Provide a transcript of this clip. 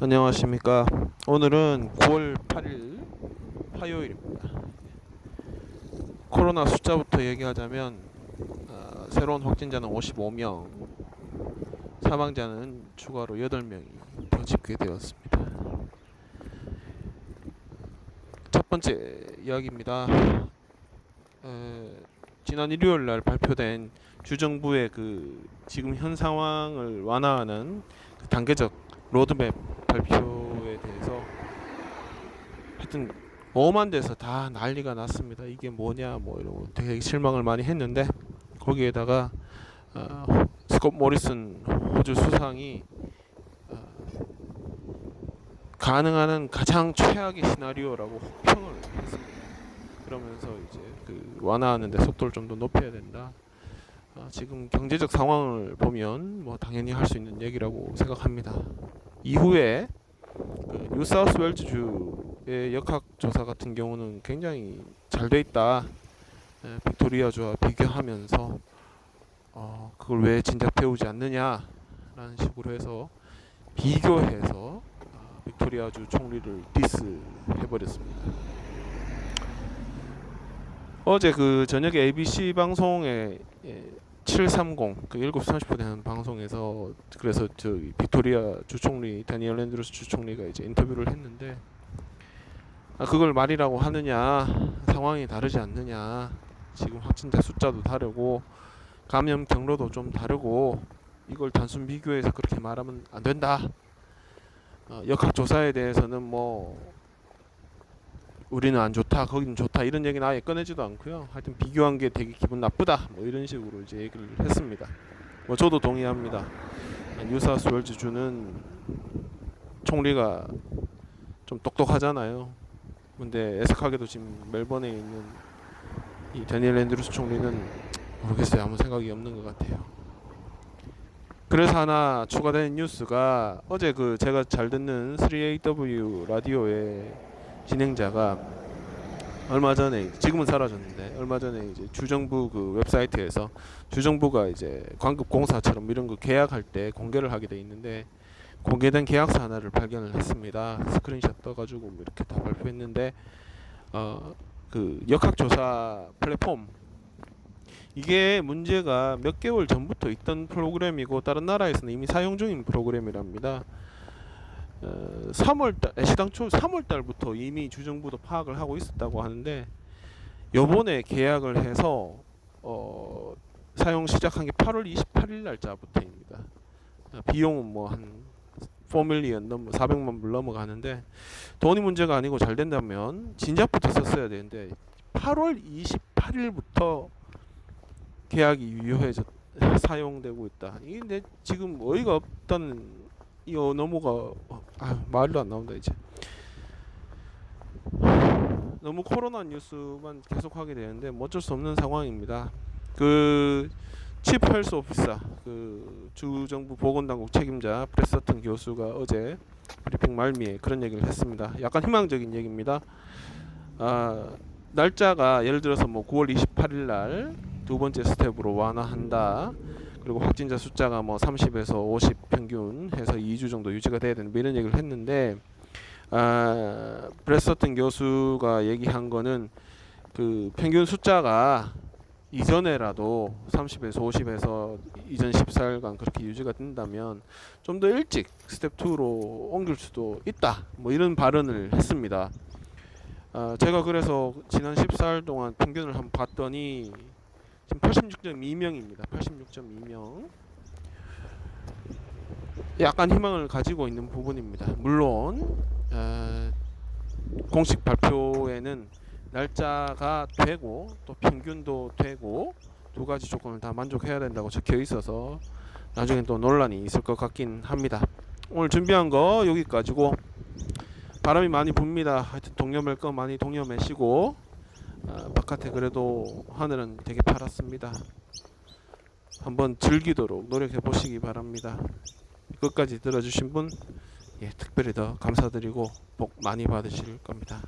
안녕하십니까. 오늘은 9월 8일 화요일입니다. 코로나 숫자부터 얘기하자면 어, 새로운 확진자는 55명, 사망자는 추가로 8명이 더 집계되었습니다. 첫 번째 이야기입니다. 에, 지난 일요일 날 발표된 주정부의 그 지금 현 상황을 완화하는 그 단계적 로드맵 발표에 대해서 하여튼 엄한 데서 다 난리가 났습니다. 이게 뭐냐 뭐 이러고 되게 실망을 많이 했는데 거기에다가 어, 스콧 모리슨 호주 수상이 어, 가능한 한 가장 최악의 시나리오라고 혹평을 했습니다. 그러면서 이제 그 완화하는데 속도를 좀 더 높여야 된다. 어, 지금 경제적 상황을 보면 뭐 당연히 할 수 있는 얘기라고 생각합니다. 이후에 그 뉴사우스웨일즈 주의 역학 조사 같은 경우는 굉장히 잘 돼 있다. 에, 빅토리아주와 비교하면서 어, 그걸 왜 진작 배우지 않느냐라는 식으로 해서 비교해서 아, 빅토리아주 총리를 디스 해버렸습니다. 어제 그 저녁에 ABC 방송에 예, 730, 그 7시 30분 되는 방송에서 그래서 저 빅토리아 주총리 다니엘 랜드루스 주총리가 이제 인터뷰를 했는데 아, 그걸 말이라고 하느냐 상황이 다르지 않느냐 지금 확진자 숫자도 다르고 감염 경로도 좀 다르고 이걸 단순 비교해서 그렇게 말하면 안 된다. 어, 역학 조사에 대해서는 뭐 우리는 안 좋다, 거기는 좋다 이런 얘기는 아예 꺼내지도 않고요. 하여튼 비교한 게 되게 기분 나쁘다, 뭐 이런 식으로 이제 얘기를 했습니다. 뭐 저도 동의합니다. 뉴사우스웨일즈 주는 총리가 좀 똑똑하잖아요. 근데 애석하게도 지금 멜번에 있는 이 데니엘 앤드루스 총리는 모르겠어요. 아무 생각이 없는 것 같아요. 그래서 하나 추가된 뉴스가 어제 그 제가 잘 듣는 3AW 라디오에 진행자가 얼마 전에 지금은 사라졌는데 얼마 전에 이제 주정부 그 웹사이트에서 주정부가 이제 광급 공사처럼 이런 거 계약할 때 공개를 하게 돼 있는데 공개된 계약서 하나를 발견을 했습니다. 스크린샷 떠가지고 뭐 이렇게 다 발표했는데 어 그 역학조사 플랫폼 이게 문제가 몇 개월 전부터 있던 프로그램이고 다른 나라에서는 이미 사용 중인 프로그램이랍니다. 어, 3월 달 애시당초 3월 달부터 이미 주정부도 파악을 하고 있었다고 하는데 요번에 계약을 해서 어, 사용 시작한 게 8월 28일 날짜부터입니다. 어, 비용은 뭐 한 4밀리언 넘어 400만 불 넘어가는데 돈이 문제가 아니고 잘 된다면 진작부터 썼어야 되는데 8월 28일부터 계약이 유효해져 사용되고 있다. 이게 근데 지금 어이가 없다는 이 너무가 아 말도 안 나온다 이제 너무 코로나 뉴스만 계속 하게 되는데 뭐 어쩔 수 없는 상황입니다. 그칩 헬스 오피서 그 주정부 보건당국 책임자 프레서튼 교수가 어제 브리핑 말미에 그런 얘기를 했습니다. 약간 희망적인 얘기입니다. 아 날짜가 예를 들어서 뭐 9월 28일 날 두 번째 스텝으로 완화한다. 그리고 확진자 숫자가 뭐 30에서 50 평균 해서 2주 정도 유지가 돼야 되는 뭐 이런 얘기를 했는데 아, 브레서튼 교수가 얘기한 거는 그 평균 숫자가 이전에라도 30에서 50에서 이전 14일간 그렇게 유지가 된다면 좀 더 일찍 스텝 2로 옮길 수도 있다. 뭐 이런 발언을 했습니다. 아, 제가 그래서 지난 14일 동안 평균을 한번 봤더니 지금 86.2명입니다. 86.2명. 약간 희망을 가지고 있는 부분입니다. 물론 어, 공식 발표에는 날짜가 되고 또 평균도 되고 두 가지 조건을 다 만족해야 된다고 적혀 있어서 나중에 또 논란이 있을 것 같긴 합니다. 오늘 준비한 거 여기까지고 바람이 많이 붑니다. 하여튼 동여맬 거 많이 동여매시고 아, 바깥에 그래도 하늘은 되게 파랗습니다. 한번 즐기도록 노력해 보시기 바랍니다. 끝까지 들어주신 분 예, 특별히 더 감사드리고 복 많이 받으실 겁니다.